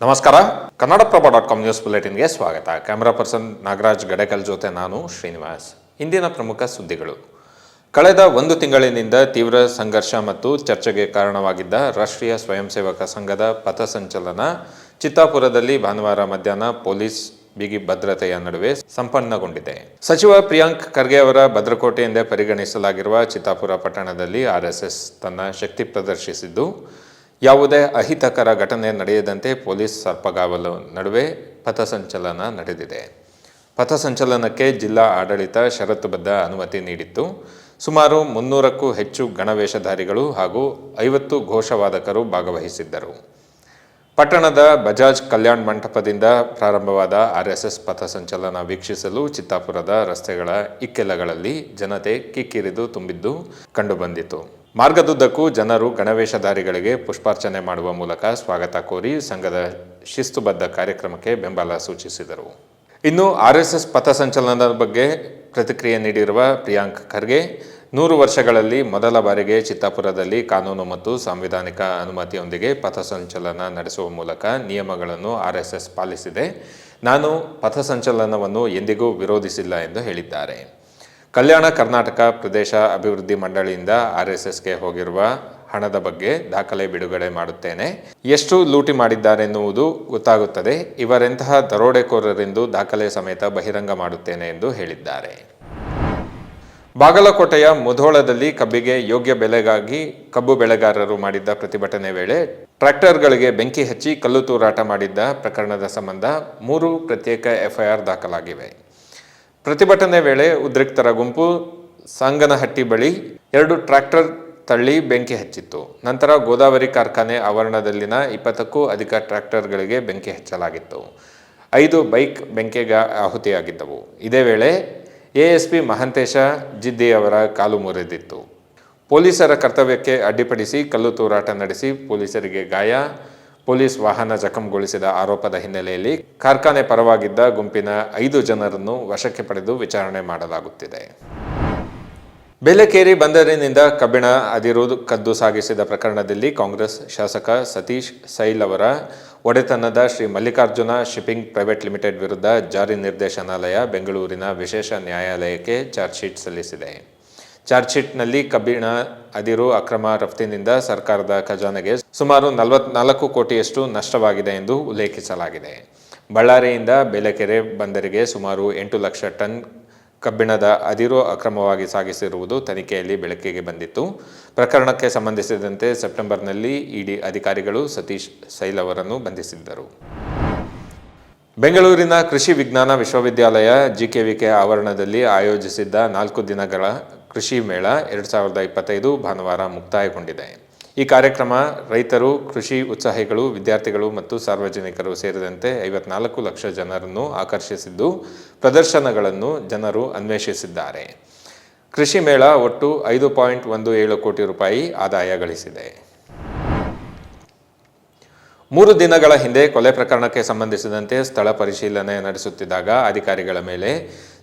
ನಮಸ್ಕಾರ. Kannadaprabha dot com news ಬುಲೆಟಿನ್ಗೆ ಸ್ವಾಗತ. ಕ್ಯಾಮರಾ ಪರ್ಸನ್ ನಾಗರಾಜ್ ಗಡಕಲ್ ಜೊತೆ ನಾನು ಶ್ರೀನಿವಾಸ್. ಇಂದಿನ ಪ್ರಮುಖ ಸುದ್ದಿಗಳು. ಕಳೆದ ಒಂದು ತಿಂಗಳಿನಿಂದ ತೀವ್ರ ಸಂಘರ್ಷ ಮತ್ತು ಚರ್ಚೆಗೆ ಕಾರಣವಾಗಿದ್ದ ರಾಷ್ಟ್ರೀಯ ಸ್ವಯಂ ಸೇವಕ ಸಂಘದ ಪಥಸಂಚಲನ ಚಿತ್ತಾಪುರದಲ್ಲಿ ಭಾನುವಾರ ಮಧ್ಯಾಹ್ನ ಪೊಲೀಸ್ ಬಿಗಿ ಭದ್ರತೆಯ ನಡುವೆ ಸಂಪನ್ನಗೊಂಡಿದೆ. ಸಚಿವ ಪ್ರಿಯಾಂಕ್ ಖರ್ಗೆ ಅವರ ಭದ್ರಕೋಟೆ ಎಂದೇ ಪರಿಗಣಿಸಲಾಗಿರುವ ಚಿತ್ತಾಪುರ ಪಟ್ಟಣದಲ್ಲಿ ಆರ್ಎಸ್ಎಸ್ ತನ್ನ ಶಕ್ತಿ ಪ್ರದರ್ಶಿಸಿದ್ದು ಯಾವುದೇ ಅಹಿತಕರ ಘಟನೆ ನಡೆಯದಂತೆ ಪೊಲೀಸ್ ಸರ್ಪಗಾವಲು ನಡುವೆ ಪಥಸಂಚಲನ ನಡೆದಿದೆ. ಪಥಸಂಚಲನಕ್ಕೆ ಜಿಲ್ಲಾ ಆಡಳಿತ ಷರತ್ತುಬದ್ಧ ಅನುಮತಿ ನೀಡಿತ್ತು. ಸುಮಾರು ಮುನ್ನೂರಕ್ಕೂ ಹೆಚ್ಚು ಗಣವೇಷಧಾರಿಗಳು ಹಾಗೂ ಐವತ್ತು ಘೋಷವಾದಕರು ಭಾಗವಹಿಸಿದ್ದರು. ಪಟ್ಟಣದ ಬಜಾಜ್ ಕಲ್ಯಾಣ್ ಮಂಟಪದಿಂದ ಪ್ರಾರಂಭವಾದ ಆರ್ಎಸ್ಎಸ್ ಪಥಸಂಚಲನ ವೀಕ್ಷಿಸಲು ಚಿತ್ತಾಪುರದ ರಸ್ತೆಗಳ ಇಕ್ಕೆಲಗಳಲ್ಲಿ ಜನತೆ ಕಿಕ್ಕಿರಿದು ತುಂಬಿದ್ದು ಕಂಡುಬಂದಿತು. ಮಾರ್ಗದುದ್ದಕ್ಕೂ ಜನರು ಗಣವೇಷಧಾರಿಗಳಿಗೆ ಪುಷ್ಪಾರ್ಚನೆ ಮಾಡುವ ಮೂಲಕ ಸ್ವಾಗತ ಕೋರಿ ಸಂಘದ ಶಿಸ್ತುಬದ್ಧ ಕಾರ್ಯಕ್ರಮಕ್ಕೆ ಬೆಂಬಲ ಸೂಚಿಸಿದರು. ಇನ್ನು ಆರ್ಎಸ್ಎಸ್ ಪಥಸಂಚಲನದ ಬಗ್ಗೆ ಪ್ರತಿಕ್ರಿಯೆ ನೀಡಿರುವ ಪ್ರಿಯಾಂಕ್ ಖರ್ಗೆ, ನೂರು ವರ್ಷಗಳಲ್ಲಿ ಮೊದಲ ಬಾರಿಗೆ ಚಿತ್ತಾಪುರದಲ್ಲಿ ಕಾನೂನು ಮತ್ತು ಸಾಂವಿಧಾನಿಕ ಅನುಮತಿಯೊಂದಿಗೆ ಪಥಸಂಚಲನ ನಡೆಸುವ ಮೂಲಕ ನಿಯಮಗಳನ್ನು ಆರ್ಎಸ್ಎಸ್ ಪಾಲಿಸಿದೆ. ನಾನು ಪಥಸಂಚಲನವನ್ನು ಎಂದಿಗೂ ವಿರೋಧಿಸಿಲ್ಲ ಎಂದು ಹೇಳಿದ್ದಾರೆ. ಕಲ್ಯಾಣ ಕರ್ನಾಟಕ ಪ್ರದೇಶ ಅಭಿವೃದ್ಧಿ ಮಂಡಳಿಯಿಂದ ಆರ್ಎಸ್ಎಸ್ಗೆ ಹೋಗಿರುವ ಹಣದ ಬಗ್ಗೆ ದಾಖಲೆ ಬಿಡುಗಡೆ ಮಾಡುತ್ತೇನೆ. ಎಷ್ಟು ಲೂಟಿ ಮಾಡಿದ್ದಾರೆನ್ನುವುದು ಗೊತ್ತಾಗುತ್ತದೆ. ಇವರೆಂತಹ ದರೋಡೆಕೋರರೆಂದು ದಾಖಲೆ ಸಮೇತ ಬಹಿರಂಗ ಮಾಡುತ್ತೇನೆ ಎಂದು ಹೇಳಿದ್ದಾರೆ. ಬಾಗಲಕೋಟೆಯ ಮುಧೋಳದಲ್ಲಿ ಕಬ್ಬಿಗೆ ಯೋಗ್ಯ ಬೆಲೆಗಾಗಿ ಕಬ್ಬು ಬೆಳೆಗಾರರು ಮಾಡಿದ್ದ ಪ್ರತಿಭಟನೆ ವೇಳೆ ಟ್ರ್ಯಾಕ್ಟರ್ಗಳಿಗೆ ಬೆಂಕಿ ಹಚ್ಚಿ ಕಲ್ಲು ತೂರಾಟ ಮಾಡಿದ್ದ ಪ್ರಕರಣದ ಸಂಬಂಧ ಮೂರು ಪ್ರತ್ಯೇಕ ಎಫ್ಐಆರ್ ದಾಖಲಾಗಿವೆ. ಪ್ರತಿಭಟನೆ ವೇಳೆ ಉದ್ರಿಕ್ತರ ಗುಂಪು ಸಾಂಗನಹಟ್ಟಿ ಬಳಿ ಎರಡು ಟ್ರ್ಯಾಕ್ಟರ್ ತಳ್ಳಿ ಬೆಂಕಿ ಹಚ್ಚಿತ್ತು. ನಂತರ ಗೋದಾವರಿ ಕಾರ್ಖಾನೆ ಆವರಣದಲ್ಲಿನ ಇಪ್ಪತ್ತಕ್ಕೂ ಅಧಿಕ ಟ್ರ್ಯಾಕ್ಟರ್ಗಳಿಗೆ ಬೆಂಕಿ ಹಚ್ಚಲಾಗಿತ್ತು. ಐದು ಬೈಕ್ ಬೆಂಕಿಗೆ ಆಹುತಿಯಾಗಿದ್ದವು. ಇದೇ ವೇಳೆ ಎಎಸ್ಪಿ ಮಹಾಂತೇಶ ಜಿದ್ದಿ ಅವರ ಕಾಲು ಮುರಿದಿತ್ತು. ಪೊಲೀಸರ ಕರ್ತವ್ಯಕ್ಕೆ ಅಡ್ಡಿಪಡಿಸಿ ಕಲ್ಲು ತೂರಾಟ ನಡೆಸಿ ಪೊಲೀಸರಿಗೆ ಗಾಯ. ಪೊಲೀಸ್ ವಾಹನ ಜಖಂಗೊಳಿಸಿದ ಆರೋಪದ ಹಿನ್ನೆಲೆಯಲ್ಲಿ ಕಾರ್ಖಾನೆ ಪರವಾಗಿದ್ದ ಗುಂಪಿನ ಐದು ಜನರನ್ನು ವಶಕ್ಕೆ ಪಡೆದು ವಿಚಾರಣೆ ಮಾಡಲಾಗುತ್ತಿದೆ. ಬೇಲೆಕೇರಿ ಬಂದರಿನಿಂದ ಕಬ್ಬಿಣ, ಅದಿರು ಕದ್ದು ಸಾಗಿಸಿದ ಪ್ರಕರಣದಲ್ಲಿ ಕಾಂಗ್ರೆಸ್ ಶಾಸಕ ಸತೀಶ್ ಸೈಲ್ ಅವರ ಒಡೆತನದ Shri Mallikarjuna shipping private limited ವಿರುದ್ಧ ಜಾರಿ ನಿರ್ದೇಶನಾಲಯ ಬೆಂಗಳೂರಿನ ವಿಶೇಷ ನ್ಯಾಯಾಲಯಕ್ಕೆ ಚಾರ್ಜ್ ಶೀಟ್ ಸಲ್ಲಿಸಿದೆ. ಚಾರ್ಜ್ ಶೀಟ್ನಲ್ಲಿ ಕಬ್ಬಿಣ ಅದಿರು ಅಕ್ರಮ ರಫ್ತಿನಿಂದ ಸರ್ಕಾರದ ಖಜಾನೆಗೆ ಸುಮಾರು ನಲವತ್ನಾಲ್ಕು ಕೋಟಿಯಷ್ಟು ನಷ್ಟವಾಗಿದೆ ಎಂದು ಉಲ್ಲೇಖಿಸಲಾಗಿದೆ. ಬಳ್ಳಾರಿಯಿಂದ ಬೆಲೆಕೆರೆ ಬಂದರಿಗೆ ಸುಮಾರು ಎಂಟು ಲಕ್ಷ ಟನ್ ಕಬ್ಬಿಣದ ಅದಿರು ಅಕ್ರಮವಾಗಿ ಸಾಗಿಸಿರುವುದು ತನಿಖೆಯಲ್ಲಿ ಬೆಳಕಿಗೆ ಬಂದಿತ್ತು. ಪ್ರಕರಣಕ್ಕೆ ಸಂಬಂಧಿಸಿದಂತೆ ಸೆಪ್ಟೆಂಬರ್ನಲ್ಲಿ ಇಡಿ ಅಧಿಕಾರಿಗಳು ಸತೀಶ್ ಸೈಲ್ ಅವರನ್ನು ಬಂಧಿಸಿದ್ದರು. ಬೆಂಗಳೂರಿನ ಕೃಷಿ ವಿಜ್ಞಾನ ವಿಶ್ವವಿದ್ಯಾಲಯ ಜಿಕೆವಿಕೆ ಆವರಣದಲ್ಲಿ ಆಯೋಜಿಸಿದ್ದ ನಾಲ್ಕು ದಿನಗಳ ಕೃಷಿ ಮೇಳ ಎರಡು ಸಾವಿರದ ಇಪ್ಪತ್ತೈದು ಭಾನುವಾರ ಮುಕ್ತಾಯಗೊಂಡಿದೆ. ಈ ಕಾರ್ಯಕ್ರಮ ರೈತರು, ಕೃಷಿ ಉತ್ಸಾಹಿಗಳು, ವಿದ್ಯಾರ್ಥಿಗಳು ಮತ್ತು ಸಾರ್ವಜನಿಕರು ಸೇರಿದಂತೆ ಐವತ್ನಾಲ್ಕು ಲಕ್ಷ ಜನರನ್ನು ಆಕರ್ಷಿಸಿದ್ದು ಪ್ರದರ್ಶನಗಳನ್ನು ಜನರು ಅನ್ವೇಷಿಸಿದ್ದಾರೆ. ಕೃಷಿ ಮೇಳ ಒಟ್ಟು ಐದು ಪಾಯಿಂಟ್ ಒಂದು ಏಳು ಕೋಟಿ ರೂಪಾಯಿ ಆದಾಯ ಗಳಿಸಿದೆ. ಮೂರು ದಿನಗಳ ಹಿಂದೆ ಕೊಲೆ ಪ್ರಕರಣಕ್ಕೆ ಸಂಬಂಧಿಸಿದಂತೆ ಸ್ಥಳ ಪರಿಶೀಲನೆ ನಡೆಸುತ್ತಿದ್ದಾಗ ಅಧಿಕಾರಿಗಳ ಮೇಲೆ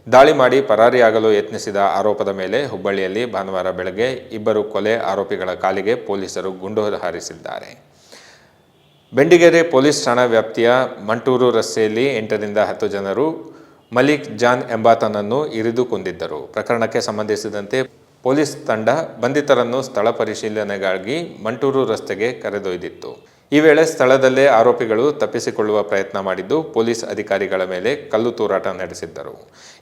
ದಾಳಿ ಮಾಡಿ ಪರಾರಿಯಾಗಲು ಯತ್ನಿಸಿದ ಆರೋಪದ ಮೇಲೆ ಹುಬ್ಬಳ್ಳಿಯಲ್ಲಿ ಭಾನುವಾರ ಬೆಳಗ್ಗೆ ಇಬ್ಬರು ಕೊಲೆ ಆರೋಪಿಗಳ ಕಾಲಿಗೆ ಪೊಲೀಸರು ಗುಂಡು ಹಾರಿಸಿದ್ದಾರೆ. ಬೆಂಡಿಗೆರೆ ಪೊಲೀಸ್ ಠಾಣಾ ವ್ಯಾಪ್ತಿಯ ಮಂಟೂರು ರಸ್ತೆಯಲ್ಲಿ ಎಂಟರಿಂದ ಹತ್ತು ಜನರು ಮಲಿಕ್ ಜಾನ್ ಎಂಬಾತನನ್ನು ಇರಿದು ಕೊಂದಿದ್ದರು ಪ್ರಕರಣಕ್ಕೆ ಸಂಬಂಧಿಸಿದಂತೆ ಪೊಲೀಸ್ ತಂಡ ಬಂಧಿತರನ್ನು ಸ್ಥಳ ಪರಿಶೀಲನೆಗಾಗಿ ಮಂಟೂರು ರಸ್ತೆಗೆ ಕರೆದೊಯ್ದಿತ್ತು. ಈ ವೇಳೆ ಸ್ಥಳದಲ್ಲೇ ಆರೋಪಿಗಳು ತಪ್ಪಿಸಿಕೊಳ್ಳುವ ಪ್ರಯತ್ನ ಮಾಡಿದ್ದು ಪೊಲೀಸ್ ಅಧಿಕಾರಿಗಳ ಮೇಲೆ ಕಲ್ಲು ತೂರಾಟ ನಡೆಸಿದ್ದರು.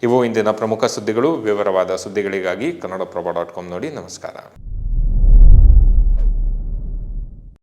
ಇವು ಇಂದಿನ ಪ್ರಮುಖ ಸುದ್ದಿಗಳು. ವಿವರವಾದ ಸುದ್ದಿಗಳಿಗಾಗಿ ಕನ್ನಡಪ್ರಭ ಡಾಟ್ ಕಾಮ್ ನೋಡಿ ನಮಸ್ಕಾರ.